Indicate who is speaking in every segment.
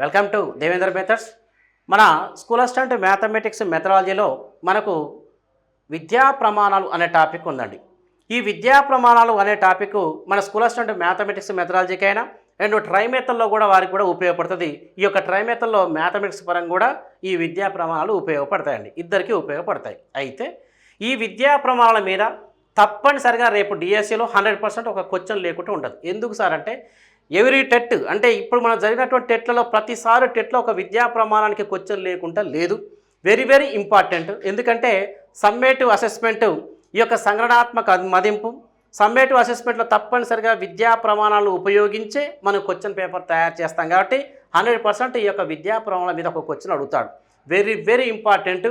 Speaker 1: Welcome to Devendra methods మన school assistant mathematics మెథడాలజీలో మనకు విద్యా ప్రమాణాలు అనే టాపిక్ ఉందండి. ఈ విద్యా ప్రమాణాలు అనే టాపిక్ మన స్కూల్ అసిస్టెంట్ మ్యాథమెటిక్స్ మెథడాలజీకైనా అండ్ ట్రైమేతల్లో కూడా వారికి కూడా ఉపయోగపడుతుంది. ఈ యొక్క ట్రైమేతల్లో మ్యాథమెటిక్స్ పరంగా కూడా ఈ విద్యా ప్రమాణాలు ఉపయోగపడతాయండి. ఇద్దరికీ ఉపయోగపడతాయి. అయితే ఈ విద్యా ప్రమాణాల మీద తప్పనిసరిగా రేపు డిఎస్సిలో హండ్రెడ్ పర్సెంట్ ఒక క్వశ్చన్ లేకుండా ఉండదు. ఎందుకు సార్ అంటే ఎవరీ టెట్ అంటే ఇప్పుడు మనం జరిగినటువంటి టెట్లలో ప్రతిసారి టెట్లో ఒక విద్యా ప్రమాణానికి క్వశ్చన్ లేకుండా లేదు. వెరీ వెరీ ఇంపార్టెంట్ ఎందుకంటే సమ్మేటివ్ అసెస్మెంట్ ఈ యొక్క సంగ్రహణాత్మక మదింపు. సమ్మేటివ్ అసెస్మెంట్లో తప్పనిసరిగా విద్యా ప్రమాణాలు ఉపయోగించే మనం క్వశ్చన్ పేపర్ తయారు చేస్తాం కాబట్టి హండ్రెడ్ పర్సెంట్ ఈ యొక్క విద్యా ప్రమాణాల మీద ఒక క్వశ్చన్ అడుగుతాడు. వెరీ వెరీ ఇంపార్టెంట్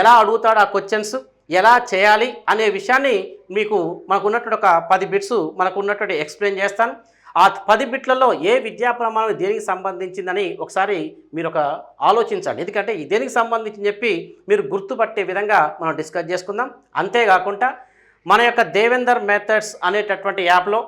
Speaker 1: ఎలా అడుగుతాడు ఆ క్వశ్చన్స్? ఎలా చేయాలి? అనే విషయాన్ని మీకు మనకు ఉన్నటువంటి ఒక పది బిట్స్ మనకు ఉన్నటువంటి ఎక్స్ప్లెయిన్ చేస్తాను. ఆ పది బిట్లలో ఏ విద్యా ప్రమాణం దేనికి సంబంధించిందని ఒకసారి మీరు ఒక ఆలోచించండి. ఎందుకంటే దేనికి సంబంధించి చెప్పి మీరు గుర్తుపట్టే విధంగా మనం డిస్కస్ చేసుకుందాం. అంతేకాకుండా మన యొక్క దేవేందర్ మెథడ్స్ అనేటటువంటి యాప్లో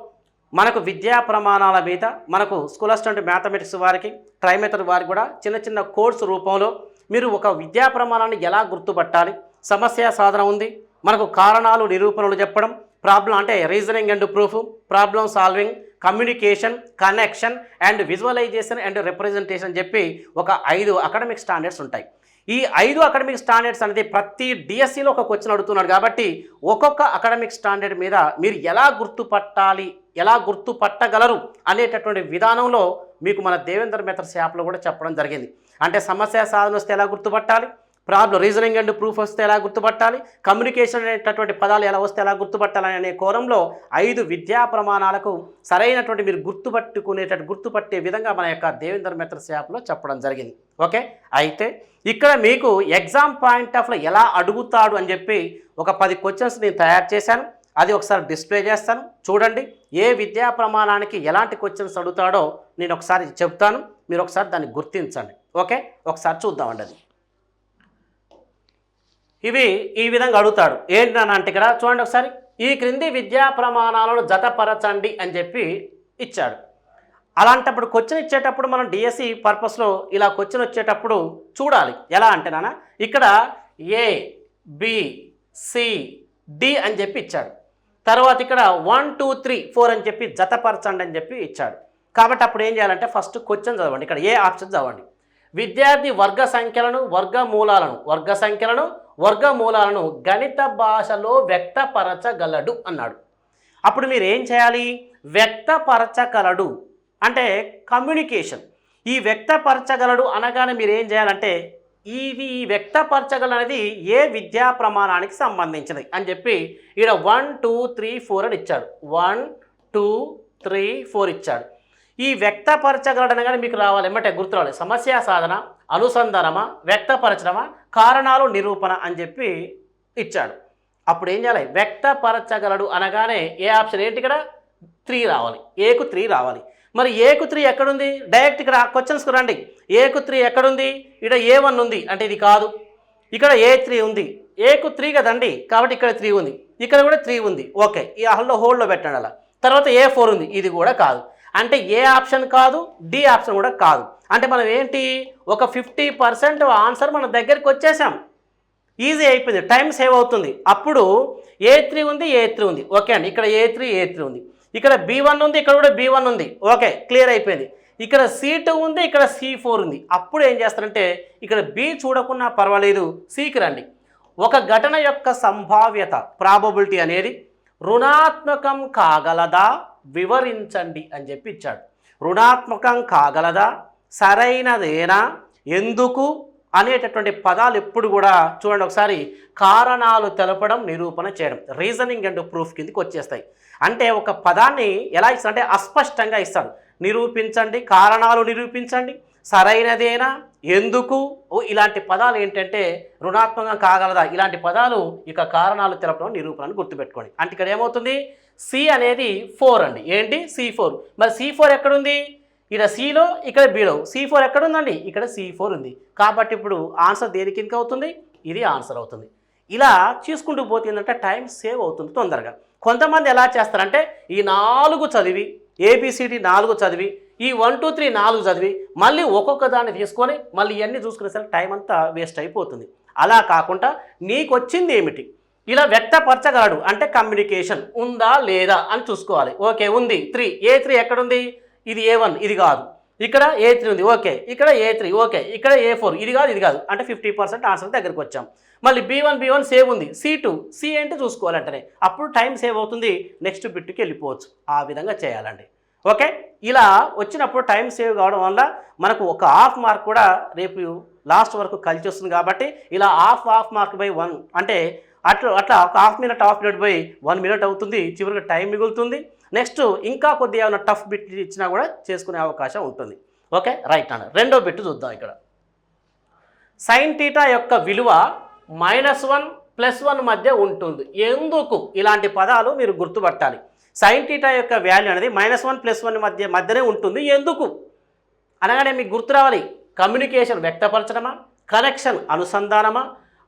Speaker 1: మనకు విద్యా ప్రమాణాల మీద మనకు స్కూల్ అసిస్టెంట్ మ్యాథమెటిక్స్ వారికి ట్రైమెథడ్ వారికి కూడా చిన్న చిన్న కోర్సు రూపంలో మీరు ఒక విద్యా ప్రమాణాన్ని ఎలా గుర్తుపట్టాలి సమస్య సాధన ఉంది మనకు కారణాలు నిరూపణలు చెప్పడం ప్రాబ్లం అంటే reasoning and proof problem solving communication connection and visualisation and representation చెప్పి ఒక ఐదు అకాడమిక్ స్టాండర్డ్స్ ఉంటాయి. ఈ ఐదు అకాడమిక్ స్టాండర్డ్స్ అనేది ప్రతి డిఎస్సిలో ఒక క్వశ్చన్ అడుగుతున్నాడు కాబట్టి ఒక్కొక్క అకాడమిక్ స్టాండర్డ్ మీద మీరు ఎలా గుర్తుపట్టాలి ఎలా గుర్తుపట్టగలరు అనేటటువంటి విధానంలో మీకు మన దేవేందర్ మెథడ్స్ యాప్లో కూడా చెప్పడం జరిగింది. అంటే సమస్య సాధన వస్తే ఎలా గుర్తుపట్టాలి ప్రాబ్లం రీజనింగ్ అండ్ ప్రూఫ్ వస్తే ఎలా గుర్తుపట్టాలి? కమ్యూనికేషన్ అనేటటువంటి పదాలు ఎలా వస్తే ఎలా గుర్తుపట్టాలి అనే కోరంలో ఐదు విద్యా ప్రమాణాలకు సరైనటువంటి మీరు గుర్తుపట్టుకునేటట్టు గుర్తుపట్టే విధంగా మన యొక్క దేవేందర్ మిత్ర యాప్లో చెప్పడం జరిగింది. ఓకే? అయితే ఇక్కడ మీకు ఎగ్జామ్ పాయింట్ ఆఫ్లో ఎలా అడుగుతాడు అని చెప్పి ఒక పది క్వశ్చన్స్ నేను తయారు చేశాను. అది ఒకసారి డిస్ప్లే చేస్తాను. చూడండి ఏ విద్యా ప్రమాణానికి ఎలాంటి క్వశ్చన్స్ అడుగుతాడో నేను ఒకసారి చెప్తాను. మీరు ఒకసారి దాన్ని గుర్తించండి. ఓకే? ఒకసారి చూద్దామండి అది ఇవి ఈ విధంగా అడుగుతాడు. ఏంటి నాన్న అంటే ఇక్కడ చూడండి ఒకసారి. ఈ క్రింది విద్యా ప్రమాణాలను జతపరచండి అని చెప్పి ఇచ్చాడు. అలాంటప్పుడు క్వశ్చన్ ఇచ్చేటప్పుడు మనం డిఎస్సి పర్పస్లో ఇలా క్వశ్చన్ వచ్చేటప్పుడు చూడాలి. ఎలా అంటే నాన్న ఇక్కడ ఏ బి సి డి అని చెప్పి ఇచ్చాడు. తర్వాత ఇక్కడ వన్ టూ త్రీ ఫోర్ అని చెప్పి జతపరచండి అని చెప్పి ఇచ్చాడు. కాబట్టి అప్పుడు ఏం చేయాలంటే ఫస్ట్ క్వశ్చన్ చదవండి. ఇక్కడ ఏ ఆప్షన్ చదవండి. విద్యార్థి వర్గ సంఖ్యలను వర్గ మూలాలను వర్గ సంఖ్యలను వర్గమూలాలను గణిత భాషలో వ్యక్తపరచగలడు అన్నాడు. అప్పుడు మీరు ఏం చేయాలి? వ్యక్తపరచగలడు అంటే కమ్యూనికేషన్. ఈ వ్యక్తపరచగలడు అనగానే మీరు ఏం చేయాలంటే ఇది వ్యక్తపరచగలడు అనేది ఏ విద్యా ప్రమాణానికి సంబంధించినది అని చెప్పి ఇక్కడ వన్ టూ త్రీ ఫోర్ అని ఇచ్చాడు. వన్ టూ త్రీ ఫోర్ ఇచ్చాడు. ఈ వ్యక్తపరచగలడు అనగానే మీకు రావాలి. ఏమంటే గుర్తు రావాలి సమస్య సాధన అనుసంధానమా వ్యక్తపరచడమా కారణాలు నిరూపణ అని చెప్పి ఇచ్చాడు. అప్పుడు ఏం చేయాలి? వ్యక్తపరచగలడు అనగానే ఏ ఆప్షన్? ఏంటి ఇక్కడ? త్రీ రావాలి. ఏకు త్రీ రావాలి. మరి ఏకు త్రీ ఎక్కడుంది? డైరెక్ట్ ఇక్కడ క్వశ్చన్స్కి రండి. ఏకు త్రీ ఎక్కడుంది? ఇక్కడ ఏ వన్ ఉంది. అంటే ఇది కాదు. ఇక్కడ ఏ త్రీ ఉంది. ఏకు త్రీ కదండి? కాబట్టి ఇక్కడ త్రీ ఉంది. ఇక్కడ కూడా త్రీ ఉంది. ఓకే. ఈ హోల్డ్లో హోల్డ్లో పెట్టండి అలా. తర్వాత ఏ ఫోర్ ఉంది. ఇది కూడా కాదు. అంటే ఏ ఆప్షన్ కాదు. డి ఆప్షన్ కూడా కాదు. అంటే మనం ఏంటి? ఒక ఫిఫ్టీ పర్సెంట్ ఆన్సర్ మన దగ్గరికి వచ్చేసాం. ఈజీ అయిపోయింది. టైం సేవ్ అవుతుంది. అప్పుడు ఏ త్రీ ఉంది? ఏ త్రీ ఉంది. ఓకే అండి. ఇక్కడ ఏ త్రీ ఏ త్రీ ఉంది. ఇక్కడ బి వన్ ఉంది. ఇక్కడ కూడా బి వన్ ఉంది. ఓకే క్లియర్ అయిపోయింది. ఇక్కడ సి టూ ఉంది. ఇక్కడ సి ఫోర్ ఉంది. అప్పుడు ఏం చేస్తారంటే ఇక్కడ బి చూడకున్నా పర్వాలేదు. సికి రండి. ఒక ఘటన యొక్క సంభావ్యత ప్రాబబిలిటీ అనేది రుణాత్మకం కాగలదా? వివరించండి అని చెప్పి ఇచ్చాడు. రుణాత్మకం కాగలదా? సరైనదేనా ఎందుకు? అనేటటువంటి పదాలు ఎప్పుడు కూడా చూడండి ఒకసారి కారణాలు తెలపడం నిరూపణ చేయడం రీజనింగ్ అండ్ ప్రూఫ్ కిందకి వచ్చేస్తాయి. అంటే ఒక పదాన్ని ఎలా ఇస్తాడు అంటే అస్పష్టంగా ఇస్తారు. నిరూపించండి కారణాలు నిరూపించండి. సరైనదేనా ఎందుకు? ఓ ఇలాంటి పదాలు ఏంటంటే రుణాత్మకంగా కాగలదా? ఇలాంటి పదాలు ఇక కారణాలు తెలపడం నిరూపణను గుర్తుపెట్టుకోండి. అంటే ఇక్కడ ఏమవుతుంది? సి అనేది ఫోర్ అండి. ఏంటి? సి ఫోర్ మరి సి ఫోర్ ఎక్కడుంది? ఇక్కడ సిలో ఇక్కడ బిలో సి ఫోర్ ఎక్కడ ఉందండి ఇక్కడ సి ఫోర్ ఉంది. కాబట్టి ఇప్పుడు ఆన్సర్ దేని కిందకి అవుతుంది? ఇది ఆన్సర్ అవుతుంది. ఇలా చూసుకుంటూ పోతే ఏంటంటే టైం సేవ్ అవుతుంది తొందరగా. కొంతమంది ఎలా చేస్తారంటే ఈ నాలుగు చదివి ఏబిసిడి నాలుగు చదివి ఈ వన్ టూ త్రీ నాలుగు చదివి మళ్ళీ ఒక్కొక్క దాన్ని తీసుకొని మళ్ళీ ఇవన్నీ చూసుకునేసరికి టైం అంతా వేస్ట్ అయిపోతుంది. అలా కాకుండా నీకు వచ్చింది ఏమిటి? ఇలా వ్యక్తపరచగలడు. అంటే కమ్యూనికేషన్ ఉందా లేదా అని చూసుకోవాలి. ఓకే ఉంది. త్రీ ఏ త్రీ ఎక్కడుంది? ఇది ఏ వన్ ఇది కాదు. ఇక్కడ ఏ త్రీ ఉంది ఓకే. ఇక్కడ ఏ త్రీ ఓకే. ఇక్కడ ఏ ఫోర్ ఇది కాదు ఇది కాదు. అంటే ఫిఫ్టీ పర్సెంట్ ఆన్సర్ దగ్గరికి వచ్చాం. మళ్ళీ B one B one save ఉంది. సి టూ సి ఏంటి చూసుకోవాలంటేనే. అప్పుడు టైం సేవ్ అవుతుంది. నెక్స్ట్ బిట్కి వెళ్ళిపోవచ్చు. ఆ విధంగా చేయాలండి. ఓకే? ఇలా వచ్చినప్పుడు టైం సేవ్ కావడం వల్ల మనకు ఒక హాఫ్ మార్క్ కూడా రేపు లాస్ట్ వరకు కలిసి వస్తుంది కాబట్టి ఇలా half half mark by one అంటే అట్లా అట్లా ఒక half minute half minute by one minute అవుతుంది. చివరికి టైం మిగులుతుంది. నెక్స్ట్ ఇంకా కొద్దిగా ఏమైనా టఫ్ బిట్ ఇచ్చినా కూడా చేసుకునే అవకాశం ఉంటుంది. ఓకే రైట్ అండ్ రెండో బిట్ చూద్దాం ఇక్కడ. సైన్ టీటా యొక్క విలువ మైనస్ వన్ ప్లస్ వన్ మధ్య ఉంటుంది. ఎందుకు? ఇలాంటి పదాలు మీరు గుర్తుపట్టాలి. సైన్ టీటా యొక్క వాల్యూ అనేది మైనస్ వన్ ప్లస్ వన్ మధ్య మధ్యనే ఉంటుంది. ఎందుకు? అనగానే మీకు గుర్తు రావాలి. కమ్యూనికేషన్ వ్యక్తపరచడమా? కనెక్షన్ అనుసంధానమా?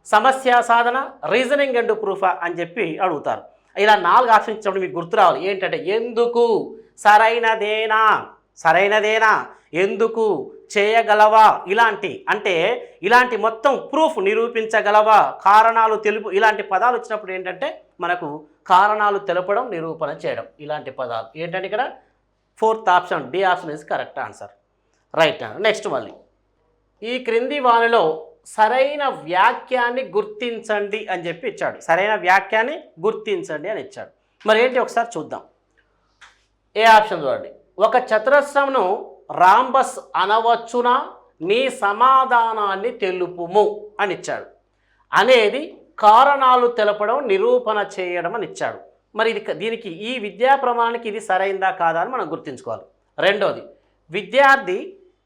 Speaker 1: సమస్య సాధన? రీజనింగ్ అండ్ ప్రూఫా అని చెప్పి అడుగుతారు. ఇలా నాలుగు ఆప్షన్ ఇచ్చినప్పుడు మీకు గుర్తు రావాలి. ఏంటంటే ఎందుకు? సరైనదేనా? సరైనదేనా? ఎందుకు? చేయగలవా? ఇలాంటి అంటే ఇలాంటి మొత్తం ప్రూఫ్ నిరూపించగలవా? కారణాలు తెలుపు ఇలాంటి పదాలు వచ్చినప్పుడు ఏంటంటే మనకు కారణాలు తెలపడం నిరూపణ చేయడం ఇలాంటి పదాలు. ఏంటంటే ఇక్కడ fourth option D option is correct answer. Right next మళ్ళీ. ఈ క్రింది వానిలో సరైన వ్యాఖ్యాన్ని గుర్తించండి అని చెప్పి ఇచ్చాడు. సరైన వ్యాఖ్యాన్ని గుర్తించండి అని ఇచ్చాడు. మరి ఏంటి ఒకసారి చూద్దాం. ఏ ఆప్షన్ చూడండి. ఒక చతురస్రమును రాంబస్ అనవచ్చునా? నీ సమాధానాన్ని తెలుపుము అని ఇచ్చాడు. అనేది కారణాలు తెలపడం నిరూపణ చేయడం అని ఇచ్చాడు. మరి ఇది దీనికి ఈ విద్యా ప్రమాణానికి ఇది సరైందా కాదా అని మనం గుర్తుంచుకోవాలి. రెండోది విద్యార్థి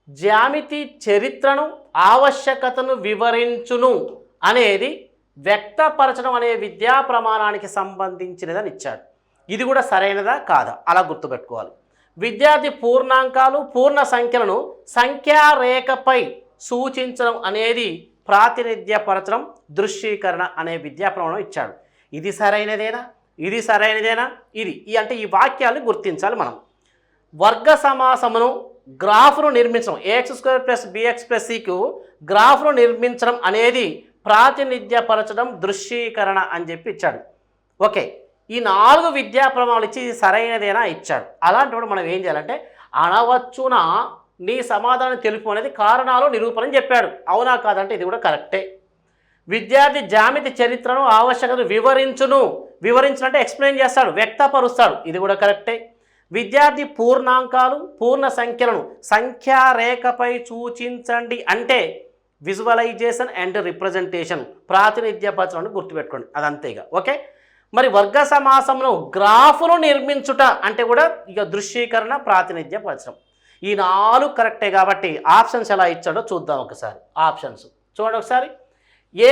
Speaker 1: జ్యామితి చరిత్రను ఆవశ్యకతను వివరించును అనేది వ్యక్తపరచడం అనే విద్యా ప్రమాణానికి సంబంధించినదని ఇచ్చాడు. ఇది కూడా సరైనదా? కాదా? అలా గుర్తుపెట్టుకోవాలి. విద్యార్థి పూర్ణాంకాలు పూర్ణ సంఖ్యలను సంఖ్యారేఖపై సూచించడం అనేది ప్రాతినిధ్యపరచడం దృశ్యీకరణ అనే విద్యా ప్రమాణం ఇచ్చాడు. ఇది సరైనదేనా? ఇది సరైనదేనా? ఇది. ఈ అంటే ఈ వాక్యాలు గుర్తించాలి మనం. వర్గ సమాసమును గ్రాఫ్ను నిర్మించడం A X square plus B X plus సికు గ్రాఫ్ను నిర్మించడం అనేది ప్రాతినిధ్యపరచడం దృశ్యీకరణ అని చెప్పి ఇచ్చాడు. ఓకే ఈ నాలుగు విద్యా ప్రమాణాలు ఇచ్చి ఇది సరైనదేనా ఇచ్చాడు. అలాంటప్పుడు మనం ఏం చేయాలంటే అనవచ్చున నీ సమాధానం తెలుపు అనేది కారణాలు నిరూపణ చెప్పాడు. అవునా కాదంటే ఇది కూడా కరెక్టే. విద్యార్థి జామితి చరిత్రను ఆవశ్యకతను వివరించును. వివరించినట్టే ఎక్స్ప్లెయిన్ చేస్తాడు వ్యక్తపరుస్తాడు. ఇది కూడా కరెక్టే. విద్యార్థి పూర్ణాంకాలు పూర్ణ సంఖ్యలను సంఖ్యారేఖపై సూచించండి అంటే విజువలైజేషన్ అండ్ రిప్రజెంటేషన్ ప్రాతినిధ్యపరచడం గుర్తుపెట్టుకోండి. అదంతేగా. ఓకే? మరి వర్గ సమాసంలో గ్రాఫ్ను నిర్మించుట అంటే కూడా ఇక దృశ్యీకరణ ప్రాతినిధ్యపరచడం ఈ నాలుగు కరెక్టే కాబట్టి ఆప్షన్స్ ఎలా ఇచ్చాడో చూద్దాం ఒకసారి. ఆప్షన్స్. చూడండి ఒకసారి. ఏ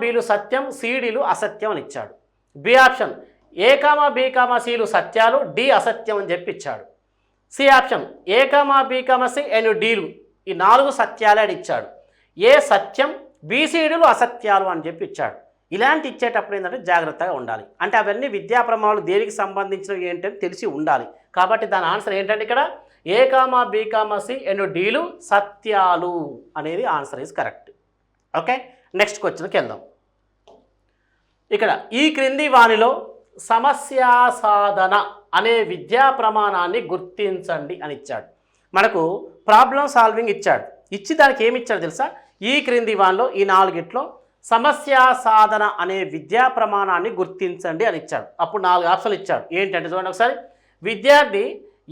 Speaker 1: బీలు సత్యం సీడీలు అసత్యం అని ఇచ్చాడు. B option. A comma B comma seal సత్యాలు డి అసత్యం అని చెప్పి ఇచ్చాడు C option A comma B comma C and deal ఈ నాలుగు సత్యాలే అని ఇచ్చాడు. ఏ సత్యం బీసీడీలు అసత్యాలు అని చెప్పి ఇచ్చాడు ఇలాంటి ఇచ్చేటప్పుడు ఏంటంటే జాగ్రత్తగా ఉండాలి. అంటే అవన్నీ విద్యా ప్రమాణాలు దేనికి సంబంధించినవి ఏంటని తెలిసి ఉండాలి. కాబట్టి దాని ఆన్సర్ ఏంటంటే ఇక్కడ A comma B comma C and deal సత్యాలు అనేది answer is correct. Okay? Next క్వశ్చన్కి వెళ్దాం. ఇక్కడ ఈ క్రింది వానిలో సమస్యా సాధన అనే విద్యా ప్రమాణాన్ని గుర్తించండి అని ఇచ్చాడు. మనకు ప్రాబ్లం సాల్వింగ్ ఇచ్చాడు. ఇచ్చి దానికి ఏమి ఇచ్చాడు తెలుసా? ఈ క్రింది వాన్లో ఈ నాలుగిట్లో సమస్యా సాధన అనే విద్యా ప్రమాణాన్ని గుర్తించండి అని ఇచ్చాడు. అప్పుడు నాలుగు ఆప్షన్లు ఇచ్చాడు. ఏంటంటే చూడండి ఒకసారి. విద్యార్థి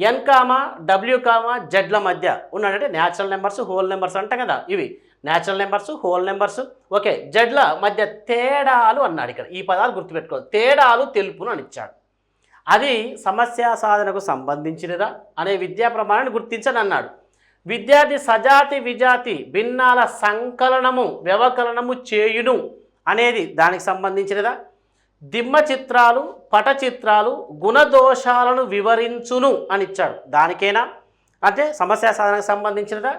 Speaker 1: ఎన్ కామా డబ్ల్యూ కామా జెడ్ల మధ్య ఉన్నదంటే న్యాచురల్ నెంబర్స్ హోల్ నెంబర్స్ అంటాం కదా ఇవి. Natural numbers whole numbers okay జడ్ల మధ్య తేడాలు అన్నాడు ఇక్కడ. ఈ పదాలు గుర్తుపెట్టుకోవాలి. తేడాలు తెలుపును అని ఇచ్చాడు. అది సమస్య సాధనకు సంబంధించినదా అనే విద్యా ప్రమాణాన్ని గుర్తించని అన్నాడు. విద్యార్థి సజాతి విజాతి భిన్నాల సంకలనము వ్యవకలనము చేయును అనేది దానికి సంబంధించినదా? దిమ్మ చిత్రాలు పట చిత్రాలు గుణదోషాలను వివరించును అని ఇచ్చాడు. దానికేనా? అంటే సమస్య సాధనకు సంబంధించినదా?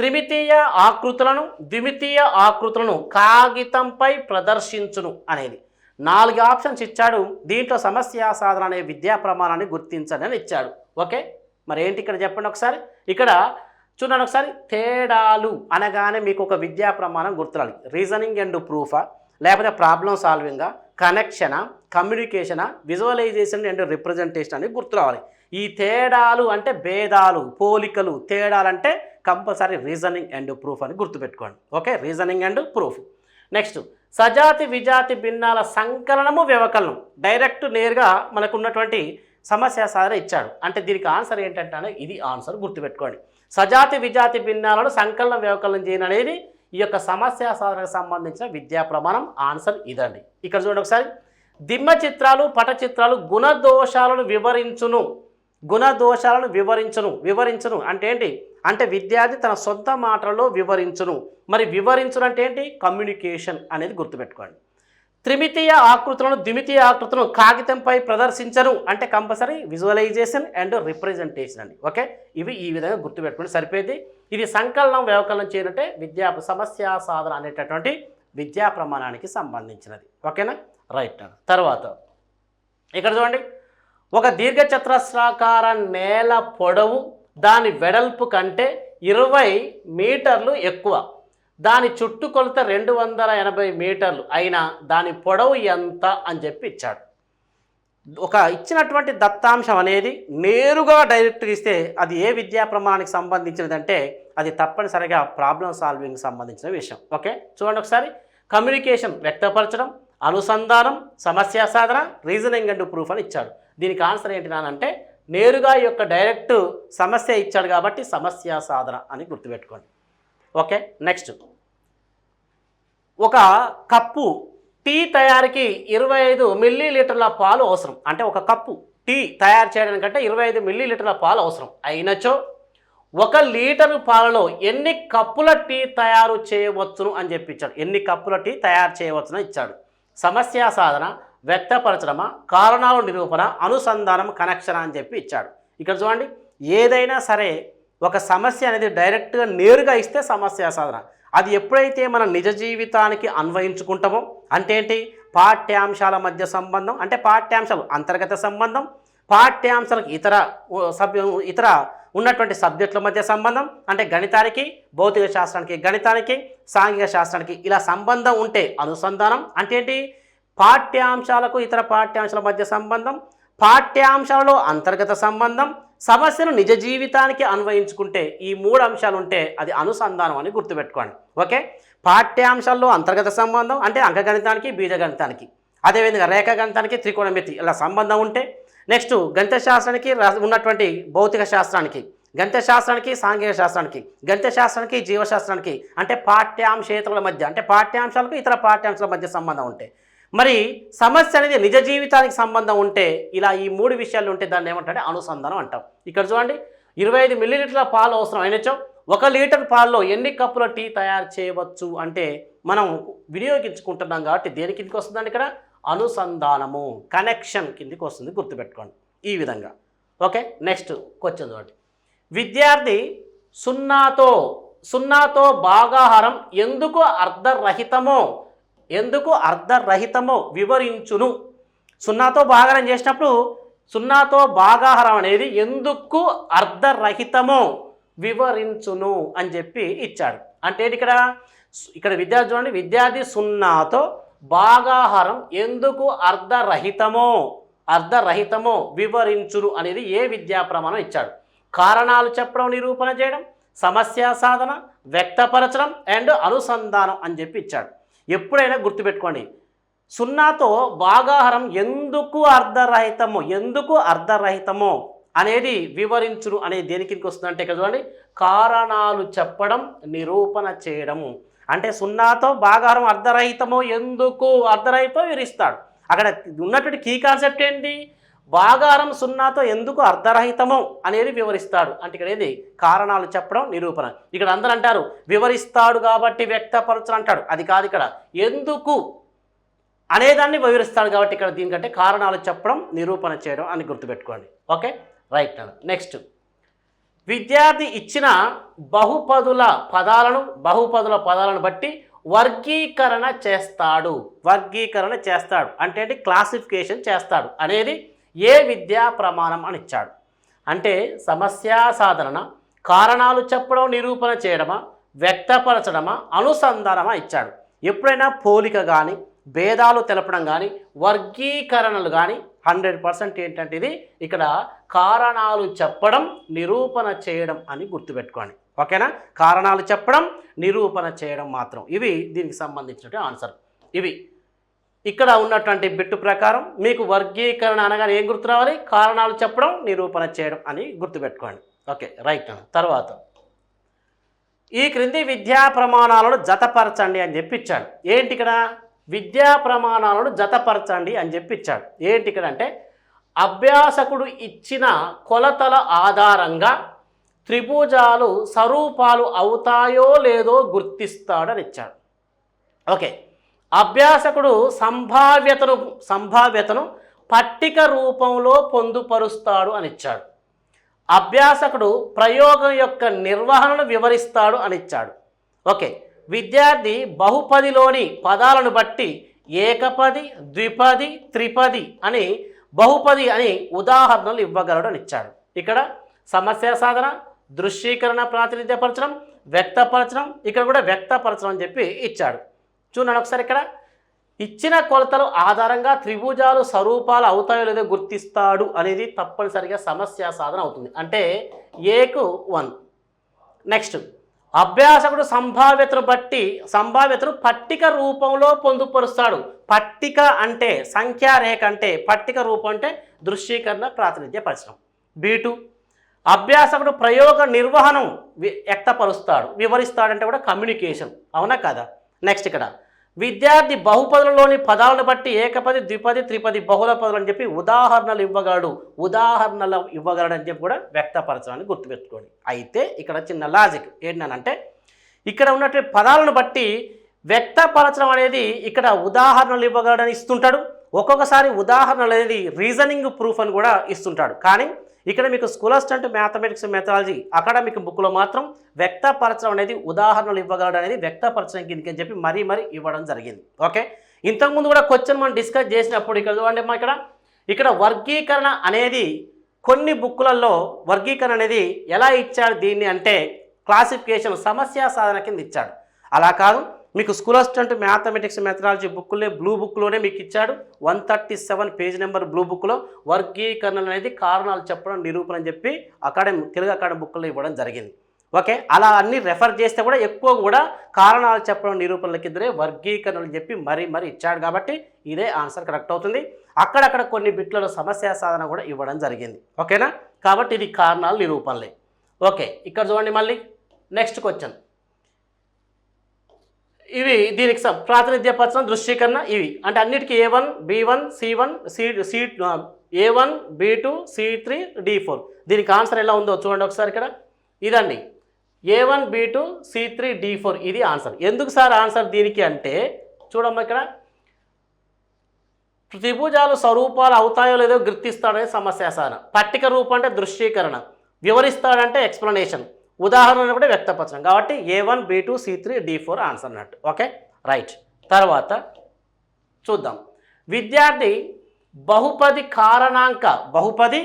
Speaker 1: త్రిమితీయ ఆకృతులను ద్విమితీయ ఆకృతులను కాగితంపై ప్రదర్శించును అనేది. నాలుగు ఆప్షన్స్ ఇచ్చాడు. దీంట్లో సమస్య సాధన అనే విద్యా ప్రమాణాన్ని గుర్తించండి అని ఇచ్చాడు. ఓకే? మరి ఏంటి ఇక్కడ చెప్పండి ఒకసారి? ఇక్కడ చూడండి ఒకసారి. తేడాలు అనగానే మీకు ఒక విద్యా ప్రమాణం గుర్తురాలి. రీజనింగ్ అండ్ ప్రూఫా? లేకపోతే ప్రాబ్లం సాల్వింగా? కనెక్షనా? కమ్యూనికేషనా? విజువలైజేషన్ అండ్ రిప్రజెంటేషన్ అని గుర్తురావాలి. ఈ తేడాలు అంటే భేదాలు పోలికలు. తేడాలు అంటే కంపల్సరీ రీజనింగ్ అండ్ ప్రూఫ్ అని గుర్తుపెట్టుకోండి. Okay? Reasoning and proof. Next సజాతి విజాతి భిన్నాల సంకలనము వ్యవకలనం. డైరెక్ట్ నేరుగా మనకు ఉన్నటువంటి సమస్య సాధన ఇచ్చాడు. అంటే దీనికి ఆన్సర్ ఏంటంటే ఇది ఆన్సర్ గుర్తుపెట్టుకోండి. సజాతి విజాతి భిన్నాలను సంకలనం వ్యవకలనం చేయడం అనేది ఈ యొక్క సమస్య సాధనకు సంబంధించిన విద్యా ప్రమాణం ఆన్సర్ ఇదండి. ఇక్కడ చూడండి ఒకసారి. దిమ్మ చిత్రాలు పట చిత్రాలు గుణదోషాలను వివరించును. గుణదోషాలను వివరించును. వివరించును అంటే ఏంటి? అంటే విద్యార్థి తన సొంత మాటలలో వివరించును. మరి వివరించును అంటే ఏంటి? కమ్యూనికేషన్ అనేది గుర్తుపెట్టుకోండి. త్రిమితీయ ఆకృతులను ద్విమితీయ ఆకృతులను కాగితంపై ప్రదర్శించను అంటే కంపల్సరీ విజువలైజేషన్ అండ్ రిప్రజెంటేషన్ అండి. ఓకే? ఇవి ఈ విధంగా గుర్తుపెట్టుకుని సరిపోయింది? ఇది సంకలనం వ్యవకలనం చేయనంటే విద్యా సమస్య సాధన అనేటటువంటి విద్యా ప్రమాణానికి సంబంధించినది. ఓకేనా? రైట్ తర్వాత ఇక్కడ చూడండి. ఒక దీర్ఘచతురస్రాకార నేల పొడవు దాని వెడల్పు కంటే ఇరవై మీటర్లు ఎక్కువ. దాని చుట్టుకొలత రెండు వందల ఎనభై మీటర్లు. అయినా దాని పొడవు ఎంత అని చెప్పి ఇచ్చాడు. ఒక ఇచ్చినటువంటి దత్తాంశం అనేది నేరుగా డైరెక్ట్గా ఇస్తే అది ఏ విద్యా ప్రమాణానికి సంబంధించినదంటే అది తప్పనిసరిగా ప్రాబ్లం సాల్వింగ్ సంబంధించిన విషయం. ఓకే? చూడండి ఒకసారి. కమ్యూనికేషన్ వ్యక్తపరచడం అనుసంధానం సమస్య సాధన రీజనింగ్ అండ్ ప్రూఫ్ అని ఇచ్చాడు. దీనికి ఆన్సర్ ఏంటి నానంటే నేరుగా ఈ యొక్క డైరెక్ట్ సమస్య ఇచ్చాడు కాబట్టి సమస్య సాధన అని గుర్తుపెట్టుకోండి. Okay next. ఒక కప్పు టీ తయారీకి ఇరవై ఐదు మిల్లీ లీటర్ల పాలు అవసరం. అంటే ఒక కప్పు టీ తయారు చేయడానికంటే ఇరవై ఐదు మిల్లీ లీటర్ల పాలు అవసరం. అయినచో ఒక లీటరు పాలలో ఎన్ని కప్పుల టీ తయారు చేయవచ్చును అని చెప్పి ఇచ్చాడు. ఎన్ని కప్పుల టీ తయారు చేయవచ్చునో ఇచ్చాడు. సమస్య సాధన వ్యక్తపరచడమా? కారణాల నిరూపణ అనుసంధానం కనెక్షన్ అని చెప్పి ఇచ్చాడు. ఇక్కడ చూడండి ఏదైనా సరే ఒక సమస్య అనేది డైరెక్ట్గా నేరుగా ఇస్తే సమస్య సాధన. అది ఎప్పుడైతే మన నిజ జీవితానికి అన్వయించుకుంటామో అంటే ఏంటి? పాఠ్యాంశాల మధ్య సంబంధం అంటే పాఠ్యాంశాలు అంతర్గత సంబంధం పాఠ్యాంశాలకు ఇతర సభ్య ఇతర ఉన్నటువంటి సబ్జెక్టుల మధ్య సంబంధం అంటే గణితానికి భౌతిక శాస్త్రానికి గణితానికి సాంఘిక శాస్త్రానికి ఇలా సంబంధం ఉంటే అనుసంధానం అంటే ఏంటి? పాఠ్యాంశాలకు ఇతర పాఠ్యాంశాల మధ్య సంబంధం పాఠ్యాంశాలలో అంతర్గత సంబంధం సమస్యను నిజ జీవితానికి అన్వయించుకుంటే ఈ మూడు అంశాలు ఉంటే అది అనుసంధానం అని గుర్తుపెట్టుకోండి. ఓకే? పాఠ్యాంశాల్లో అంతర్గత సంబంధం అంటే అంకగణితానికి బీజగణితానికి. అదేవిధంగా రేఖాగణితానికి త్రికోణమితి ఇలా సంబంధం ఉంటే నెక్స్ట్ గణిత శాస్త్రానికి ఉన్నటువంటి భౌతిక శాస్త్రానికి గణిత శాస్త్రానికి సాంఘిక శాస్త్రానికి గణిత శాస్త్రానికి జీవశాస్త్రానికి అంటే పాఠ్యాంశేతరుల మధ్య అంటే పాఠ్యాంశాలకు ఇతర పాఠ్యాంశాల మధ్య సంబంధం ఉంటాయి మరి సమస్య అనేది నిజ జీవితానికి సంబంధం ఉంటే ఇలా ఈ మూడు విషయాలు ఉంటే దాన్ని ఏమంటారంటే అనుసంధానం అంటాం. ఇక్కడ చూడండి ఇరవై ఐదు మిల్లీలీటర్ల పాలు అవసరం అయినచో ఒక లీటర్ పాలలో ఎన్ని కప్పుల టీ తయారు చేయవచ్చు అంటే మనం వినియోగించుకుంటున్నాం కాబట్టి దేని కిందకి వస్తుందండి ఇక్కడ? అనుసంధానము కనెక్షన్ కిందికి వస్తుంది గుర్తుపెట్టుకోండి ఈ విధంగా. ఓకే నెక్స్ట్ క్వశ్చన్ చూడండి. విద్యార్థి సున్నాతో సున్నాతో భాగాహారం ఎందుకు అర్ధరహితమో ఎందుకు అర్ధరహితమో వివరించును. సున్నాతో భాగారం చేసినప్పుడు సున్నాతో భాగాహారం అనేది ఎందుకు అర్ధరహితమో వివరించును అని చెప్పి ఇచ్చాడు. అంటే ఇక్కడ? ఇక్కడ విద్యార్థి చూడండి విద్యార్థి సున్నాతో భాగాహారం ఎందుకు అర్ధరహితమో అర్ధరహితమో వివరించును అనేది ఏ విద్యా ప్రమాణం ఇచ్చాడు. కారణాలు చెప్పడం నిరూపణ చేయడం సమస్య సాధన వ్యక్తపరచడం అండ్ అనుసంధానం అని చెప్పి ఇచ్చాడు. ఎప్పుడైనా గుర్తుపెట్టుకోండి. సున్నాతో భాగాహారం ఎందుకు అర్ధరహితమో? ఎందుకు అర్ధరహితమో? అనేది వివరించును అనేది దేనికి వస్తుందంటే ఇక్కడ చూడండి. కారణాలు చెప్పడం నిరూపణ చేయడము. అంటే సున్నాతో భాగాహారం అర్ధరహితమో ఎందుకు అర్ధరహితో వివరిస్తాడు. అక్కడ ఉన్నటువంటి కీ కాన్సెప్ట్ ఏంటి? భాగారం సున్నాతో ఎందుకు అర్ధరహితము అనేది వివరిస్తాడు. అంటే ఇక్కడ ఏది? కారణాలు చెప్పడం నిరూపణ. ఇక్కడ అందరూ అంటారు వివరిస్తాడు కాబట్టి వ్యక్తపరచను అంటాడు. అది కాదు ఇక్కడ. ఎందుకు అనేదాన్ని వివరిస్తాడు కాబట్టి ఇక్కడ దీనికంటే కారణాలు చెప్పడం నిరూపణ చేయడం అని గుర్తుపెట్టుకోండి. ఓకే? Right next. విద్యార్థి ఇచ్చిన బహుపదుల పదాలను బహుపదుల పదాలను బట్టి వర్గీకరణ చేస్తాడు. వర్గీకరణ చేస్తాడు. అంటే ఏంటి? క్లాసిఫికేషన్ చేస్తాడు. అనేది ఏ విద్యా ప్రమాణం అని ఇచ్చాడు. అంటే సమస్యా సాధన కారణాలు చెప్పడం నిరూపణ చేయడమా వ్యక్తపరచడమా అనుసంధానమా ఇచ్చాడు. ఎప్పుడైనా పోలిక కానీ భేదాలు తెలపడం కానీ వర్గీకరణలు కానీ హండ్రెడ్ పర్సెంట్ ఏంటంటే ఇది ఇక్కడ కారణాలు చెప్పడం నిరూపణ చేయడం అని గుర్తుపెట్టుకోండి. ఓకేనా? కారణాలు చెప్పడం నిరూపణ చేయడం మాత్రం. ఇవి దీనికి సంబంధించినటువంటి ఆన్సర్. ఇవి ఇక్కడ ఉన్నటువంటి బిట్టు ప్రకారం మీకు వర్గీకరణ అనగానే ఏం గుర్తు రావాలి కారణాలు చెప్పడం నిరూపణ చేయడం అని గుర్తుపెట్టుకోండి. ఓకే రైట్ తర్వాత ఈ క్రింది విద్యా ప్రమాణాలను జతపరచండి అని చెప్పిచ్చాడు. ఏంటి ఇక్కడ? విద్యా ప్రమాణాలను జతపరచండి అని చెప్పిచ్చాడు. ఏంటి ఇక్కడ అంటే అభ్యాసకుడు ఇచ్చిన కొలతల ఆధారంగా త్రిభుజాలు స్వరూపాలు అవుతాయో లేదో గుర్తిస్తాడని ఇచ్చాడు. ఓకే అభ్యాసకుడు సంభావ్యతను సంభావ్యతను పట్టిక రూపంలో పొందుపరుస్తాడు అని ఇచ్చాడు. అభ్యాసకుడు ప్రయోగం యొక్క నిర్వహణను వివరిస్తాడు అని ఇచ్చాడు. ఓకే విద్యార్థి బహుపదిలోని పదాలను బట్టి ఏకపది ద్విపది త్రిపది అని బహుపది అని ఉదాహరణలు ఇవ్వగలడు అని ఇచ్చాడు. ఇక్కడ సమస్య సాధన దృశ్యీకరణ ప్రాతినిధ్యపరచడం వ్యక్తపరచడం ఇక్కడ కూడా వ్యక్తపరచడం అని చెప్పి ఇచ్చాడు. చూడండి ఒకసారి ఇక్కడ. ఇచ్చిన కొలతలు ఆధారంగా త్రిభుజాలు స్వరూపాలు అవుతాయో లేదో గుర్తిస్తాడు అనేది తప్పనిసరిగా సమస్య సాధన అవుతుంది. అంటే ఏకు వన్. నెక్స్ట్ అభ్యాసకుడు సంభావ్యతను బట్టి సంభావ్యతను పట్టిక రూపంలో పొందుపరుస్తాడు. పట్టిక అంటే సంఖ్యారేఖ అంటే పట్టిక రూపం అంటే దృశ్యీకరణ ప్రాతినిధ్యపరచడం బీటు అభ్యాసకుడు ప్రయోగ నిర్వహణం వ్యక్తపరుస్తాడు. వివరిస్తాడంటే కూడా కమ్యూనికేషన్ అవునా కదా? నెక్స్ట్ ఇక్కడ. విద్యార్థి బహుపదులలోని పదాలను బట్టి ఏకపది ద్విపది త్రిపది బహుళ పదులు అని చెప్పి ఉదాహరణలు ఇవ్వగలడు. ఉదాహరణలు ఇవ్వగలడు అని చెప్పి కూడా వ్యక్తపరచడానికి గుర్తుపెట్టుకోండి. అయితే ఇక్కడ చిన్న లాజిక్ ఏంటంటే ఇక్కడ ఉన్నటువంటి పదాలను బట్టి వ్యక్తపరచడం అనేది ఇక్కడ ఉదాహరణలు ఇవ్వగలడని ఇస్తుంటాడు. ఒక్కొక్కసారి ఉదాహరణలు అనేది రీజనింగ్ ప్రూఫ్ అని కూడా ఇస్తుంటాడు. కానీ ఇక్కడ మీకు school assistant mathematics methodology academic బుక్లో మాత్రం వ్యక్తపరచడం అనేది ఉదాహరణలు ఇవ్వగలడం అనేది వ్యక్తపరచడం కిందకి అని చెప్పి మరీ మరీ ఇవ్వడం జరిగింది. ఓకే? ఇంతకుముందు కూడా క్వశ్చన్ మనం డిస్కస్ చేసినప్పుడు ఇక్కడ చూడండి మా ఇక్కడ. ఇక్కడ వర్గీకరణ అనేది కొన్ని బుక్కులలో వర్గీకరణ అనేది ఎలా ఇచ్చాడు దీన్ని అంటే క్లాసిఫికేషన్ సమస్య సాధన కింద ఇచ్చాడు. అలా కాదు. మీకు స్కూల్ అసిస్టెంట్ మ్యాథమెటిక్స్ మెథడాలజీ బుక్లే బ్లూ బుక్లోనే మీకు ఇచ్చాడు. One thirty seven page number blue బుక్లో వర్గీకరణలు అనేది కారణాలు చెప్పడం నిరూపణ అని చెప్పి అకాడమీ తెలుగు అకాడమీ బుక్లో ఇవ్వడం జరిగింది. ఓకే? అలా అన్ని రెఫర్ చేస్తే కూడా ఎక్కువ కూడా కారణాలు చెప్పడం నిరూపణల కిందనే వర్గీకరణలు చెప్పి మరీ మరీ ఇచ్చాడు కాబట్టి ఇదే ఆన్సర్ కరెక్ట్ అవుతుంది. అక్కడక్కడ కొన్ని బిట్లలో సమస్య సాధన కూడా ఇవ్వడం జరిగింది. ఓకేనా? కాబట్టి ఇది కారణాలు నిరూపణలే. ఓకే? ఇక్కడ చూడండి మళ్ళీ. నెక్స్ట్ క్వశ్చన్ ఇవి దీనికి ప్రాతినిధ్య పత్రం దృశ్యీకరణ ఇవి. అంటే అన్నిటికీ A one B one C one C C A one B two C three D four దీనికి ఆన్సర్ ఎలా ఉందో చూడండి ఒకసారి ఇక్కడ. ఇదండి. A one B two C three D four ఇది ఆన్సర్. ఎందుకు సార్ ఆన్సర్ దీనికి అంటే చూడమ్మా ఇక్కడ. త్రిభుజాలు స్వరూపాలు అవుతాయో లేదో గుర్తిస్తాడనే సమస్య సాధన పట్టిక రూపం అంటే దృశ్యీకరణ. వివరిస్తాడంటే ఎక్స్ప్లెనేషన్ ఉదాహరణ కూడా వ్యక్తపరచడం. కాబట్టి A one B two C three D four answer అన్నట్టు. ఓకే రైట్ తర్వాత చూద్దాం. విద్యార్థి బహుపది కారణాంక బహుపది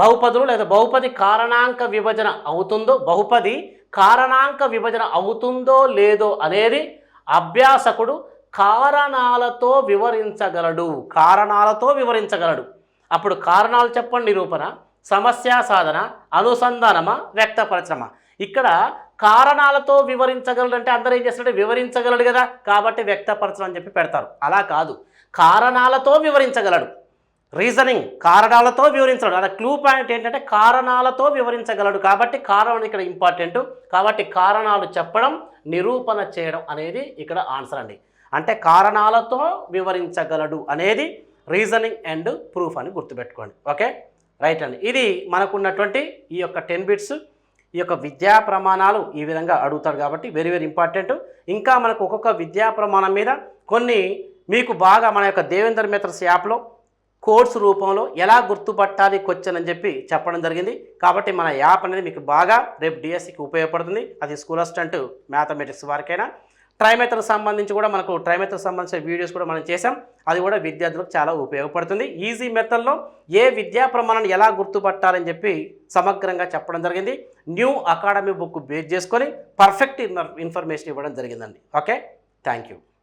Speaker 1: బహుపదులు లేదా బహుపది కారణాంక విభజన అవుతుందో బహుపది కారణాంక విభజన అవుతుందో లేదో అనేది అభ్యాసకుడు కారణాలతో వివరించగలడు. కారణాలతో వివరించగలడు. అప్పుడు కారణాలు చెప్పండి నిరూపణ సమస్యా సాధన అనుసంధానమా వ్యక్తపరచమా ఇక్కడ కారణాలతో వివరించగలడు అంటే అందరూ ఏం చేస్తారంటే వివరించగలడు కదా కాబట్టి వ్యక్తపరచడం అని చెప్పి పెడతారు. అలా కాదు. కారణాలతో వివరించగలడు. రీజనింగ్ కారణాలతో వివరించగలడు. అలా క్లూ పాయింట్ ఏంటంటే కారణాలతో వివరించగలడు. కాబట్టి కారణం ఇక్కడ ఇంపార్టెంట్. కాబట్టి కారణాలు చెప్పడం నిరూపణ చేయడం అనేది ఇక్కడ ఆన్సర్ అండి. అంటే కారణాలతో వివరించగలడు అనేది రీజనింగ్ అండ్ ప్రూఫ్ అని గుర్తుపెట్టుకోండి. ఓకే? రైట్ అండి. ఇది మనకున్నటువంటి ఈ యొక్క టెన్ బిట్స్. ఈ యొక్క విద్యా ప్రమాణాలు ఈ విధంగా అడుగుతాడు కాబట్టి వెరీ వెరీ ఇంపార్టెంట్ ఇంకా మనకు ఒక్కొక్క విద్యా ప్రమాణం మీద కొన్ని మీకు బాగా మన యొక్క దేవేంద్ర మిత్రస్ యాప్లో కోర్సు రూపంలో ఎలా గుర్తుపట్టాలి క్వశ్చన్ అని చెప్పి చెప్పడం జరిగింది. కాబట్టి మన యాప్ అనేది మీకు బాగా రేపు డిఎస్సికి ఉపయోగపడుతుంది. అది స్కూల్ అసిస్టెంట్ మ్యాథమెటిక్స్ వారికైనా. ట్రైమేతర్ సంబంధించి కూడా మనకు ట్రైమేతర్ సంబంధించిన వీడియోస్ కూడా మనం చేసాం అది కూడా విద్యార్థులకు చాలా ఉపయోగపడుతుంది. ఈజీ మెథడ్లో ఏ విద్యా ప్రమాణాన్ని ఎలా గుర్తుపట్టాలని చెప్పి సమగ్రంగా చెప్పడం జరిగింది. న్యూ అకాడమీ బుక్ బేస్ చేసుకొని పర్ఫెక్ట్ ఇన్ఫర్మేషన్ ఇవ్వడం జరిగిందండి. ఓకే? Thank you.